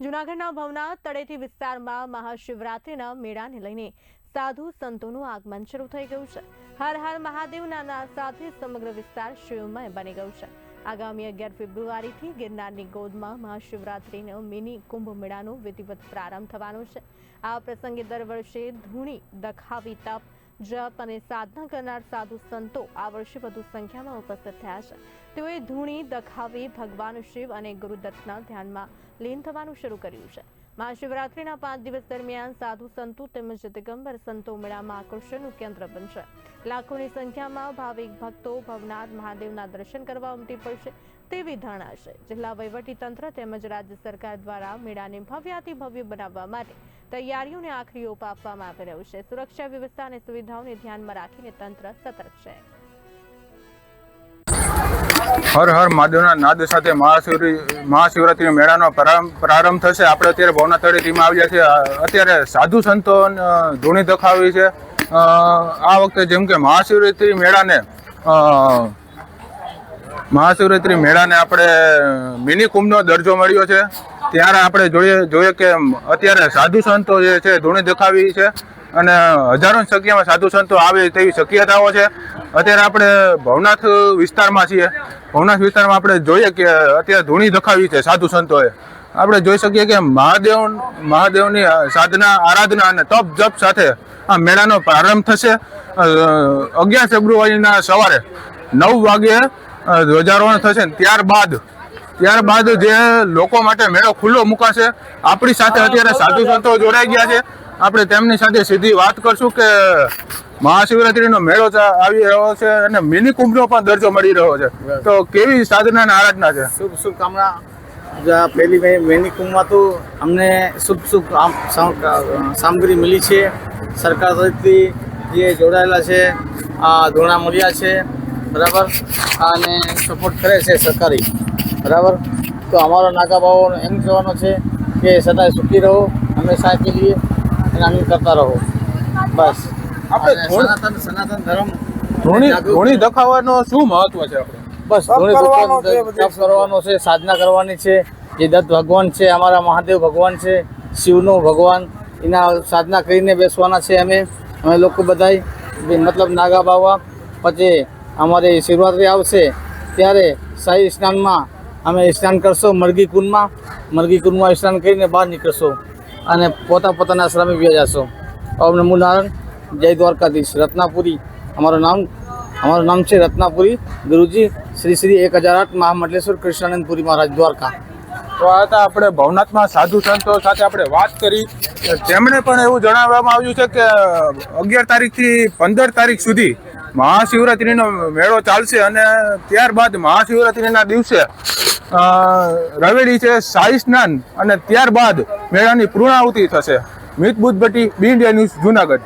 જૂનાગઢના ભવનાથ તળેટી વિસ્તારમાં મહાશિવરાત્રિના મેળાને લઈને સાધુ સંતોનું આગમન શરૂ થઈ ગયું છે. હર હર મહાદેવના સાથે સમગ્ર વિસ્તાર શિવમય બની ગયું છે. આગામી અગિયાર ફેબ્રુઆરીથી ગિરનારની ગોદમાં મહાશિવરાત્રિનો મિની કુંભ મેળાનો વિધિવત પ્રારંભ થવાનો છે. આ પ્રસંગે દર વર્ષે ધૂણી, દખાવી, તપ જપ અને સાધના કરનાર સાધુ સંતો આ વર્ષે વધુ સંખ્યામાં ઉપસ્થિત થયા છે. તેઓએ ધૂણી, દખાવી, ભગવાન શિવ અને ગુરુદત્તના ધ્યાનમાં લીન થવાનું શરૂ કર્યું છે. મહાશિવરાત્રિના પાંચ દિવસ દરમિયાન સાધુ સંતો તેમજ દિગંબર સંતો મેળામાં આકર્ષણનું કેન્દ્ર બનશે. લાખોની સંખ્યામાં ભાવિક ભક્તો ભવનાથ મહાદેવના દર્શન કરવા ઉમટી પડશે. તેવી ધારણા છે. જિલ્લા તંત્ર તેમજ રાજ્ય સરકાર દ્વારા મેળાને ભવ્યાતિ ભવ્ય બનાવવા માટે તૈયારીઓને આખરી ઓપ આપવામાં આવી રહ્યું છે. સુરક્ષા વ્યવસ્થા અને સુવિધાઓને ધ્યાનમાં રાખીને તંત્ર સતર્ક છે. હર હર મહાદેવના નાદ સાથે મહાશિવરી મહાશિવરાત્રી મેળાનો પ્રારંભ થશે. આપણે અત્યારે ભવના તળે ટીમમાં આવ્યા છે અત્યારે સાધુ સંતો ધૂણી દખાવી છે. આ વખતે જેમ કે મહાશિવરાત્રી મેળાને મહાશિવરાત્રી મેળાને આપણે મિની કુંભનો દરજ્જો મળ્યો છે. ત્યારે આપણે જોઈએ જોઈએ કે અત્યારે સાધુ સંતો જે છે, ધૂણી દેખાવી છે અને હજારોની સંખ્યામાં સાધુ સંતો આવે તેવી શક્યતાઓ છે. અત્યારે આપણે ભવનાથ વિસ્તારમાં છીએ. ભવનાથ વિસ્તારમાં આપણે જોઈએ કે અત્યારે ધૂણી દખાવી છે સાધુ સંતોએ. આપણે જોઈ શકીએ કે મહાદેવ, મહાદેવની સાધના, આરાધના અને તપ જપ સાથે આ મેળાનો પ્રારંભ થશે. અગિયાર ફેબ્રુઆરીના સવારે નવ વાગ્યે ધ્વજારોહણ થશે ને ત્યારબાદ ત્યારબાદ જે લોકો માટે મેળો ખુલ્લો મુકાશે, આપણી સાથે અત્યારે સાધુ સંતો જોડાઈ ગયા છે. આપણે તેમની સાથે સીધી વાત કરશું કે મહાશિવરાત્રીનો મેળો આવી રહ્યો છે અને મિની કુંભનો પણ દરજ્જો મળી રહ્યો છે. તો કેવી સાધના આરાધના છે? શુભ શુભકામના. જા પહેલી મિની કુંભમાં તો અમને શુભ શુભ સામગ્રી મળી છે. સરકાર તરફથી જે જોડાયેલા છે, આ ધોણા મળ્યા છે. બરાબર? અને સપોર્ટ કરે છે સરકારી. બરાબર? તો અમારો નાગા ભાવોનો એમ કહેવાનો છે કે સદાય સુખી રહો હંમેશા કે લીએ અને આમ કરતા રહો. બસ. આપણે સનાતન સનાતન ધર્મ ધૂણી ધૂણી દખાવાનો શું મહત્વ છે આપણે? બસ ધૂણી કરવાનો છે તપ કરવાનો છે સાધના કરવાની છે. જે દત્ત ભગવાન છે અમારા મહાદેવ ભગવાન છે શિવનો ભગવાન. એના સાધના કરીને બેસવાના છે અમે. અમે લોકો બધાય મતલબ નાગા બાવા પછી અમારી શિવરાત્રિ આવશે. ત્યારે શાહી સ્નાનમાં અમે સ્નાન કરશો મરઘી કુંડમાં. મરઘી કુંડમાં સ્નાન કરીને બહાર નીકળશો અને પોતા પોતાના આશ્રમે વ્યાજાશો. ઓમ નમો નારાયણ જય દ્વારકાધીશ, રત્નાપુરી. અમારું નામ અમારું નામ છે રત્નાપુરી. ગુરુજી, શ્રી શ્રી એક હજાર આઠ મહામંડલેશ્વર કૃષ્ણાનંદપુરી મહારાજ દ્વારકા. તો આ હતા આપણે ભવનાથમાં સાધુ સંતો સાથે આપણે વાત કરી. તેમણે પણ એવું જણાવવામાં આવ્યું છે કે અગિયાર તારીખથી પંદર તારીખ સુધી મહાશિવરાત્રિનો મેળો ચાલશે અને ત્યારબાદ મહાશિવરાત્રિના દિવસે રવેડી છે શાહી સ્નાન અને ત્યારબાદ મેળાની પૂર્ણાહુતિ થશે. Mit Buddh Bhatti, B India news, Junagadh.